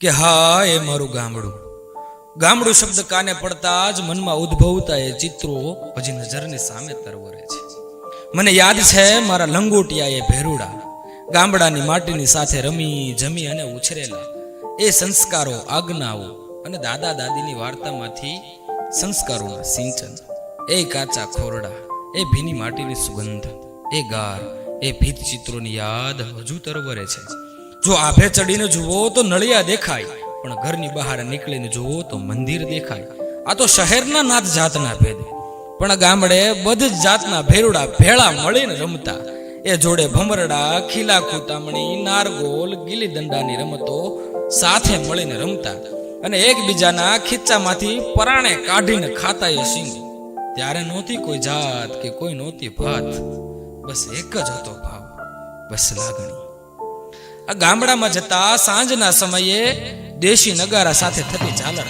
કે હા એ મારું ગામડું. ગામડું શબ્દ કાને પડતા જ મનમાં ઉદ્ભવતા એ ચિત્રો પછી નજરની સામે તરવરે છે. મને યાદ છે મારા લંગોટિયા એ ભેરુડા ગામડાની માટીની સાથે રમી, જમી અને ઉછરેલા. એ સંસ્કારો, આજ્ઞાઓ અને દાદા દાદીની વાર્તામાંથી સંસ્કારોના સિંચન. એ કાચા ખોરડા, એ ભીની માટીની સુગંધ, એ ગાર, એ ભીત ચિત્રોની યાદ હજુ તરવરે છે. જો આભે ચડીને જુઓ તો નળિયા દેખાય, પણ ઘરની બહાર નીકળીને જુઓ તો મંદિર દેખાય. આ તો શહેરના નાત જાતના ભેદ. પણ ગામડે બધી જાતના ભેરુડા ભેળા મળીને રમતા. એ જોડે ભમરડા, ખીલા કુતામણી નારગોલ, ગીલી દંડાની રમતો સાથે મળીને રમતા. અને એકબીજાના ખીચ્ચામાંથી પરાણે કાઢીને ખાતા એ સિંહ. ત્યારે નહોતી કોઈ જાત કે કોઈ નહોતી ભાત. બસ એક જ હતો ભાવ, બસ લાગણી. આ ગામડામાં જતા સાંજના સમયે દેશી નગારા સાથે થતી ઝાલર.